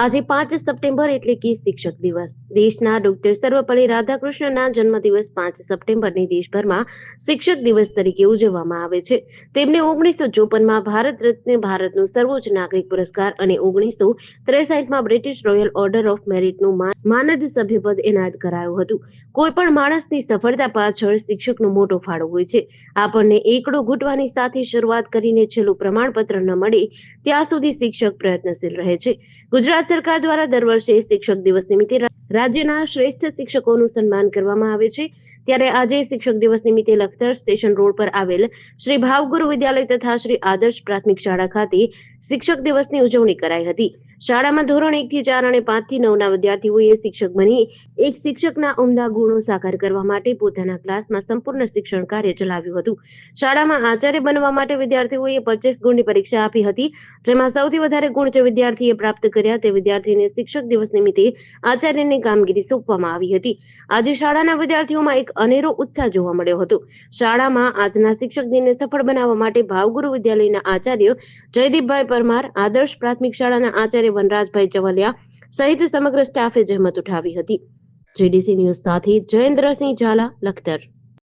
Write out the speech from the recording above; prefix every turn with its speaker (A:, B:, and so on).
A: આજે પાંચ સપ્ટેમ્બર એટલે કે શિક્ષક દિવસ. દેશના ડોક્ટર સર્વપલ્લી રાધાકૃષ્ણના જન્મદિવસ પાંચ સપ્ટેમ્બરની દેશભરમાં શિક્ષક દિવસ તરીકે ઉજવવામાં આવે છે. તેમને ઓગણીસો ચોપનમાં ભારત રત્ન, ભારતનો સર્વોચ્ચ નાગરિક પુરસ્કાર અને ઓગણીસો ત્રેસાઠમાં બ્રિટિશ રોયલ ઓર્ડર ઓફ મેરિટનું માનદ સભ્યપદ એનાયત કરાયું હતું. કોઈ પણ માણસની સફળતા પાછળ શિક્ષકનો મોટો ફાળો હોય છે. આપણને એકડો ઘૂંટવાની સાથે શરૂઆત કરીને છેલ્લું પ્રમાણપત્ર ન મળે, ત્યાં સુધી શિક્ષક પ્રયત્નશીલ રહે છે. ગુજરાત સરકાર દ્વારા દર વર્ષે શિક્ષક દિવસ નિમિત્તે રાજ્યના શ્રેષ્ઠ શિક્ષકોનું સન્માન કરવામાં આવે છે. ત્યારે આજે શિક્ષક દિવસ નિમિત્તે લખતર સ્ટેશન રોડ પર આવેલ શ્રી ભાવગુરુ વિદ્યાલય તથા શ્રી આદર્શ પ્રાથમિક શાળા ખાતે શિક્ષક દિવસની ઉજવણી કરાઈ હતી. શાળામાં ધોરણ એક થી ચાર અને પાંચથી નવના વિદ્યાર્થીઓએ શિક્ષક બની એક શિક્ષકના ઉમદા ગુણો સાકાર કરવા માટે પોતાના ક્લાસમાં સંપૂર્ણ શિક્ષણ કાર્ય ચલાવ્યું હતું. શાળામાં આચાર્ય બનવા માટે વિદ્યાર્થીઓએ પચીસ ગુણની પરીક્ષા આપી હતી, જેમાં સૌથી વધારે ગુણ જે વિદ્યાર્થીએ પ્રાપ્ત કર્યા તે વિદ્યાર્થીને શિક્ષક દિવસ નિમિત્તે આચાર્યની કામગીરી સોંપવામાં આવી હતી. આજે શાળાના વિદ્યાર્થીઓમાં એક અનેરો ઉત્સાહ જોવા મળ્યો હતો. શાળામાં આજના શિક્ષક દિનને સફળ બનાવવા માટે ભાવગુરુ વિદ્યાલયના આચાર્ય જયદીપભાઈ પરમાર, આદર્શ પ્રાથમિક શાળાના આચાર્ય વનરાજભાઈ ચવલિયા સહિત સમગ્ર સ્ટાફે જહેમત ઉઠાવી હતી. જીડીસી ન્યૂઝ સાથે જયેન્દ્રસિંહ ઝાલા, લખતર.